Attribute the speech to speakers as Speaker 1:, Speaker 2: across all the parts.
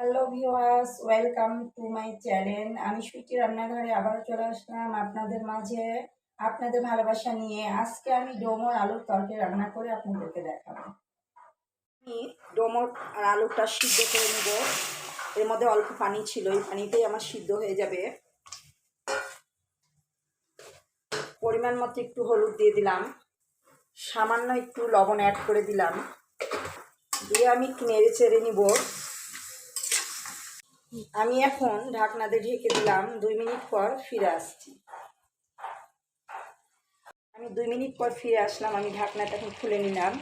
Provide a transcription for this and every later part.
Speaker 1: Hello viewers welcome to my channel আমি সুইটি রান্নাঘরে আবার চলে আসলাম আপনাদের মাঝে, আপনাদের ভালোবাসা নিয়ে। আজকে আমি ডোমর আলুর তরকারি রান্না করে আপনাদেরকে দেখাবো। আমি ডোমর আর আলুটা সিদ্ধ করে নেব। এর মধ্যে অল্প পানি ছিল, এই পানিতেই আমার সিদ্ধ হয়ে যাবে। পরিমাণ মতো একটু হলুদ দিয়ে দিলাম। সামান্য একটু লবণ অ্যাড করে দিলাম। দিয়ে আমি একটু নেড়ে চেড়ে নিব। আমি এখন ঢাকনা দিয়ে ঢেকে দিলাম, দুই মিনিট পর ফিরে আসছি। আমি দুই মিনিট পর ফিরে আসলাম, আমি ঢাকনাটা এখন খুলে নিলাম।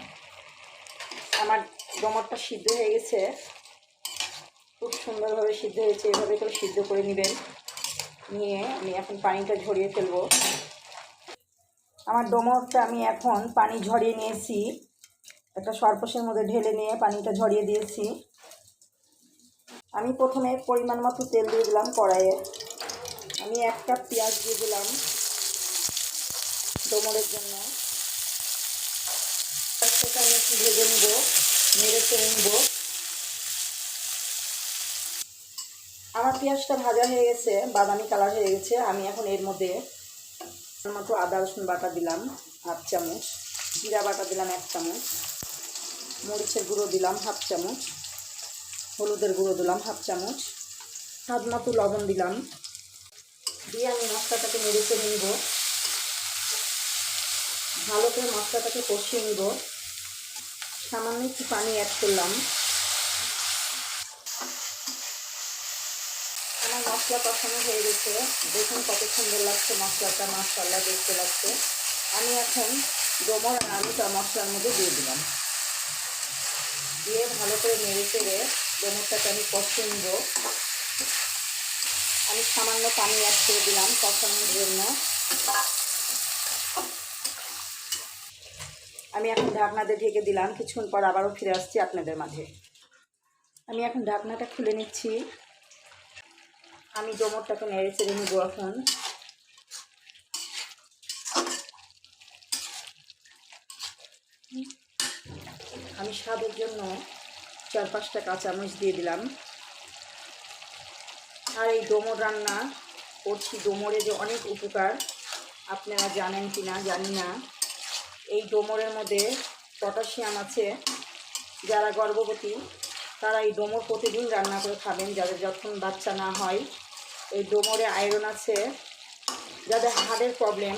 Speaker 1: আমার ডমরটা সিদ্ধ হয়ে গেছে। খুব সুন্দরভাবে সিদ্ধ হয়েছে, এভাবে করে সিদ্ধ করে নেবেন। নিয়ে আমি এখন পানিটা ঝরিয়ে ফেলব। আমার ডোমরটা আমি এখন পানি ঝরিয়ে নিয়েছি। একটা সরপোষের মধ্যে ঢেলে নিয়ে পানিটা ঝরিয়ে দিয়েছি। আমি প্রথমে পরিমাণ মতো তেল দিয়ে দিলাম কড়াইয়ে। আমি এক কাপ পেঁয়াজ দিয়ে দিলাম ডোমরের জন্য। একটু ভেজে নিব, নেড়ে চেড়ে নিব। আমার পেঁয়াজটা ভাজা হয়ে গেছে, বাদামি কালার হয়ে গেছে, আমি এখন এর মধ্যে মতো আদা, রসুন বাটা দিলাম, হাফ চামচ। জিরা বাটা দিলাম এক চামচ। মরিচের গুঁড়ো দিলাম হাফ চামচ। হলুদের গুঁড়ো দিলাম হাফ চামচ, স্বাদ মতো লবণ দিলাম। দিয়ে আমি মশলাটাকে চেড়ে নিব। ভালো করে মশলাটাকে কষিয়ে নিব। সামান্য একটু পানি অ্যাড করলাম। আমার মশলা কষানো হয়ে গেছে। দেখুন কত সুন্দর লাগছে মশলাটা মশলা দেখতে লাগছে। আমি এখন ডোমর আর আলুটা মশলার মধ্যে দিয়ে দিলাম। দিয়ে ভালো করে নেড়ে চেড়ে ডোমরটাকে আমি কষিয়ে নিব। আমি সামান্য পানি অ্যাড করে দিলাম কষানোর জন্য। আমি এখন ঢাকনাতে ঢেকে দিলাম, কিছুক্ষণ পর আবারও ফিরে আসছি আপনাদের মাঝে। আমি এখন ঢাকনাটা খুলে নিচ্ছি। আমি ডোমরটাকে নেড়ে চেড়ে নিব এখন। আমি স্বাদের জন্য চার পাঁচটা কাঁচামরিচ দিয়ে দিলাম। আর এই ডোমর রান্না করছি। ডোমরে যে অনেক উপকার, আপনারা জানেন কি না জানি না। এই ডোমরের মধ্যে পটাশিয়াম আছে। যারা গর্ভবতী, তারা এই ডোমর প্রতিদিন রান্না করে খাবেন। যাদের যখন বাচ্চা না হয়, এই ডোমরে আয়রন আছে। যাদের হাড়ের প্রবলেম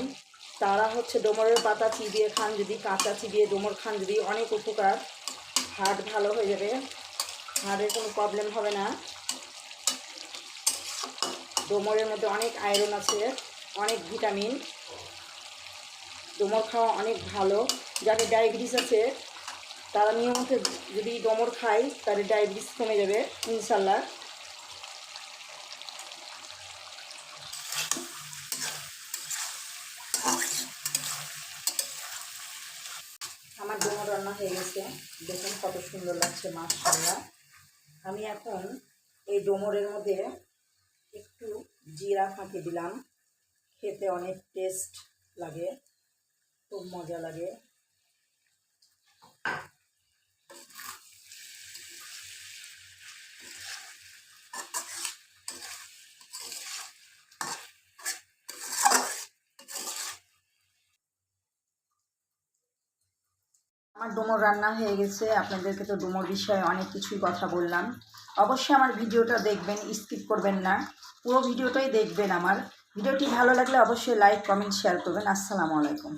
Speaker 1: তারা হচ্ছে ডোমরের পাতা চিবিয়ে খান যদি, কাঁচা চিবিয়ে ডোমর খান যদি, অনেক উপকার। হার্ট ভালো হয়ে যাবে। হার্টের কোনো প্রবলেম হবে না। ডোমরের মধ্যে অনেক আয়রন আছে, অনেক ভিটামিন ডোমর খাওয়া অনেক ভালো। যাদের ডায়াবেটিস আছে, তারা নিয়মিত যদি ডোমর খায়, তাদের ডায়াবেটিস কমে যাবে ইনশাল্লাহ আমার ডোমর রান্না হয়ে গেছে। দেখুন কত সুন্দর লাগছে মাছটা আমি এখন এই ডোমরের মধ্যে একটু জিরা ফাঁকে দিলাম। খেতে অনেক টেস্ট লাগে, খুব মজা লাগে। আমার ডুমোর রান্না হয়ে গেছে। আপনাদেরকে তো ডুমোর বিষয়ে অনেক কিছুই কথা বললাম। অবশ্যই আমার ভিডিওটা দেখবেন, স্কিপ করবেন না। পুরো ভিডিওটাই দেখবেন আমার। ভিডিওটি ভালো লাগলে অবশ্যই লাইক, কমেন্ট, শেয়ার করবেন। আসসালামু আলাইকুম।